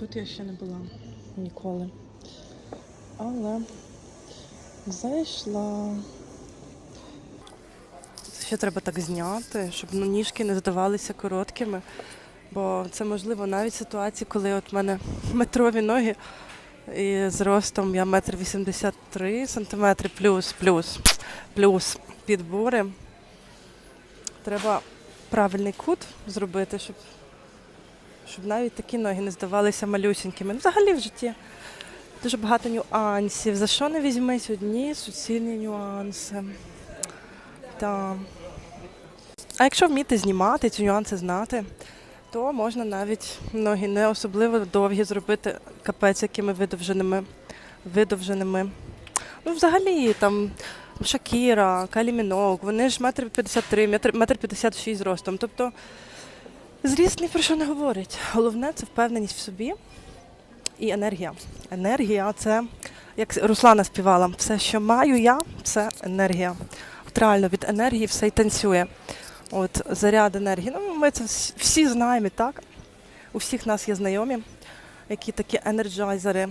Тут я ще не була ніколи. Але зайшла. Ще треба так зняти, щоб ну, ніжки не здавалися короткими. Бо це можливо навіть ситуації, коли от в мене метрові ноги і зростом я метр вісімдесят три сантиметри плюс, плюс, плюс підбори. Треба правильний кут зробити, щоб, щоб навіть такі ноги не здавалися малюсінькими. Ну, Взагалі в житті дуже багато нюансів. За що не візьмись одні суцільні нюанси. Та. А якщо вміти знімати ці нюанси знати, то можна навіть ноги не особливо довгі зробити капець якими видовженими. видовженими. Ну, взагалі, там Шакіра, Калі Мінок, вони ж метр 53, метр, метр 56 ростом. Тобто зріст ні про що не говорить. Головне це впевненість в собі і енергія. Енергія це, як Руслана співала, все, що маю я, це енергія. От від енергії все й танцює. От заряд енергії. Ну, ми це всі знаємо, так. У всіх нас є знайомі, які такі енерджайзери.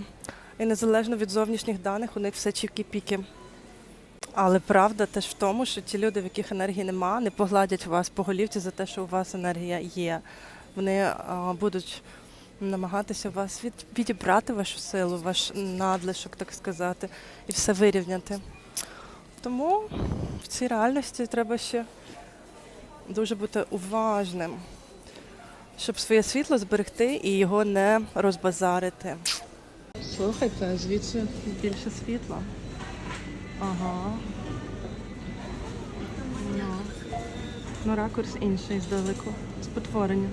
І незалежно від зовнішніх даних, у них все чікі-піки. Але правда теж в тому, що ті люди, в яких енергії нема, не погладять вас по голівці за те, що у вас енергія є. Вони а, будуть намагатися вас від, відібрати вашу силу, ваш надлишок, так сказати, і все вирівняти. Тому в цій реальності треба ще дуже бути уважним, щоб своє світло зберегти і його не розбазарити. Слухайте, звідси більше світла. Ага. Ну, ракурс інший здалеку. Спотворення.